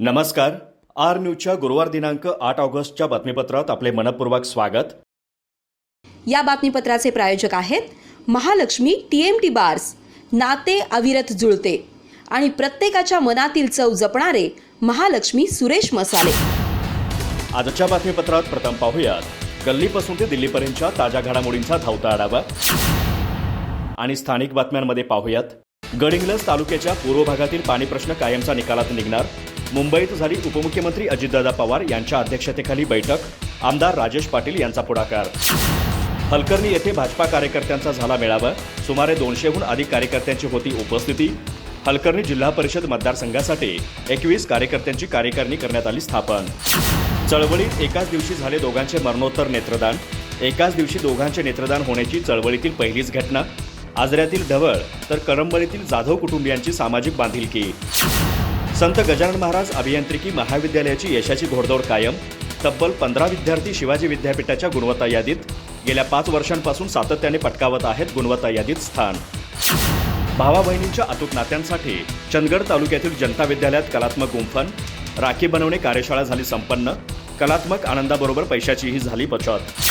नमस्कार. आर न्यूजच्या गुरुवार दिनांक आठ ऑगस्टच्या बातमीपत्रात आपले मनपूर्वक स्वागत. या बातमीपत्राचे प्रायोजक आहेत Mahalakshmi T M T bars नाते अविरत जुळते आणि प्रत्येकाच्या मनातील चव जपणारे महालक्ष्मी सुरेश मसाले. आजच्या बातमीपत्रात प्रथम पाहूयात. गल्लीपासून ते दिल्लीपर्यंतच्या ताज्या घडामोडींचा धावता आढावा. आणि स्थानिक बातम्यांमध्ये पाहूयात. गडिंग्लज तालुक्याच्या पूर्व भागातील पाणी प्रश्न कायमचा निकालात निघणार. मुंबईत झाली उपमुख्यमंत्री अजितदादा पवार यांच्या अध्यक्षतेखाली बैठक. आमदार राजेश पाटील यांचा पुढाकार. हलकर्णी येथे भाजपा कार्यकर्त्यांचा झाला मेळावा. सुमारे दोनशेहून अधिक कार्यकर्त्यांची होती उपस्थिती. हलकर्णी जिल्हा परिषद मतदारसंघासाठी एकवीस कार्यकर्त्यांची कार्यकारिणी करण्यात आली स्थापन. चळवळीत एकाच दिवशी झाले दोघांचे मरणोत्तर नेत्रदान. एकाच दिवशी दोघांचे नेत्रदान होण्याची चळवळीतील पहिलीच घटना. आजऱ्यातील ढवळ तर करंबळीतील जाधव कुटुंबियांची सामाजिक बांधिलकी. संत गजानन महाराज अभियांत्रिकी महाविद्यालयाची यशाची घोडदौड कायम. तब्बल पंधरा विद्यार्थी शिवाजी विद्यापीठाच्या गुणवत्ता यादीत. गेल्या पाच वर्षांपासून सातत्याने पटकावत आहेत गुणवत्ता यादीत स्थान. भावा बहिणींच्या अतूट नात्यांसाठी चंदगड तालुक्यातील जनता विद्यालयात कलात्मक गुंफन राखी बनवणे कार्यशाळा झाली संपन्न कलात्मक आनंदाबरोबर पैशाचीही झाली बचत.